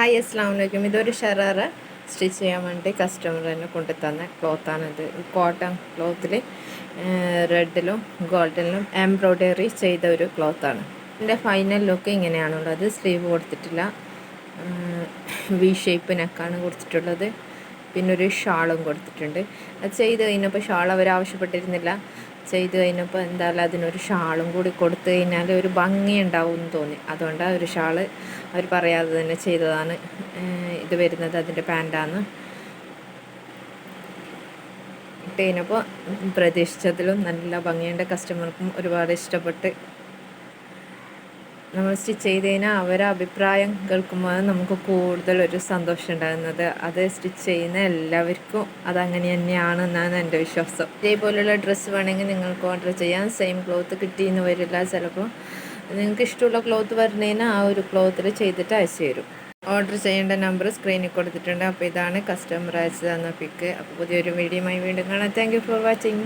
Hi അസ്സാം വലൈക്കും ഇതൊരു ഷറാറ സ്റ്റിച്ച് ചെയ്യാൻ വേണ്ടി കസ്റ്റമർ തന്നെ കൊണ്ടു തന്ന ക്ലോത്താണിത് കോട്ടൺ ക്ലോത്തിൽ റെഡിലും ഗോൾഡനിലും എംബ്രോയ്ഡറി ചെയ്ത ഒരു ക്ലോത്താണ് എന്റെ ഫൈനൽ ലുക്ക് ഇങ്ങനെയാണുള്ളത്. സ്ലീവ് കൊടുത്തിട്ടില്ല. വി ഷേപ്പ് നെക്കാണ് കൊടുത്തിട്ടുള്ളത്. പിന്നെ ഒരു ഷാളും കൊടുത്തിട്ടുണ്ട്. അത് ചെയ്ത് കഴിഞ്ഞപ്പോൾ ഷാൾ അവർ ആവശ്യപ്പെട്ടിരുന്നില്ല ചെയ്ത് കഴിഞ്ഞപ്പോൾ എന്തായാലും അതിനൊരു ഷാളും കൂടി കൊടുത്തു കഴിഞ്ഞാൽ ഒരു ഭംഗി ഉണ്ടാവും എന്ന് തോന്നി. അതുകൊണ്ട് ആ ഒരു ഷാൾ അവർ പറയാതെ തന്നെ ചെയ്തതാണ്. ഇത് വരുന്നത് അതിന്റെ പാന്റാന്ന് ഇട്ട് കഴിഞ്ഞപ്പോൾ പ്രതീക്ഷിച്ചതിലും നല്ല ഭംഗിയുണ്ട്. കസ്റ്റമർക്കും ഒരുപാട് ഇഷ്ടപ്പെട്ട് നമ്മൾ സ്റ്റിച്ച് ചെയ്ത് കഴിഞ്ഞാൽ അവരെ അഭിപ്രായം കേൾക്കുമ്പോൾ നമുക്ക് കൂടുതൽ ഒരു സന്തോഷം ഉണ്ടാകുന്നത്. അത് സ്റ്റിച്ച് ചെയ്യുന്ന എല്ലാവർക്കും അതങ്ങനെ തന്നെയാണ് എന്നാണ് എന്റെ വിശ്വാസം. ഇതേപോലുള്ള ഡ്രസ്സ് വേണമെങ്കിൽ നിങ്ങൾക്ക് ഓർഡർ ചെയ്യാം. സെയിം ക്ലോത്ത് കിട്ടിയെന്ന് വരില്ല ചിലപ്പോൾ. നിങ്ങൾക്ക് ഇഷ്ടമുള്ള ക്ലോത്ത് വരുന്നതിന് ആ ഒരു ക്ലോത്തിൽ ചെയ്തിട്ട് അയച്ചു തരും. ഓർഡർ ചെയ്യേണ്ട നമ്പർ സ്ക്രീനിൽ കൊടുത്തിട്ടുണ്ട്. അപ്പോൾ ഇതാണ് കസ്റ്റമർ അയച്ചു പിക്ക് അപ്പോൾ പുതിയൊരു വീഡിയോയുമായി വീണ്ടും കാണാം. Thank for watching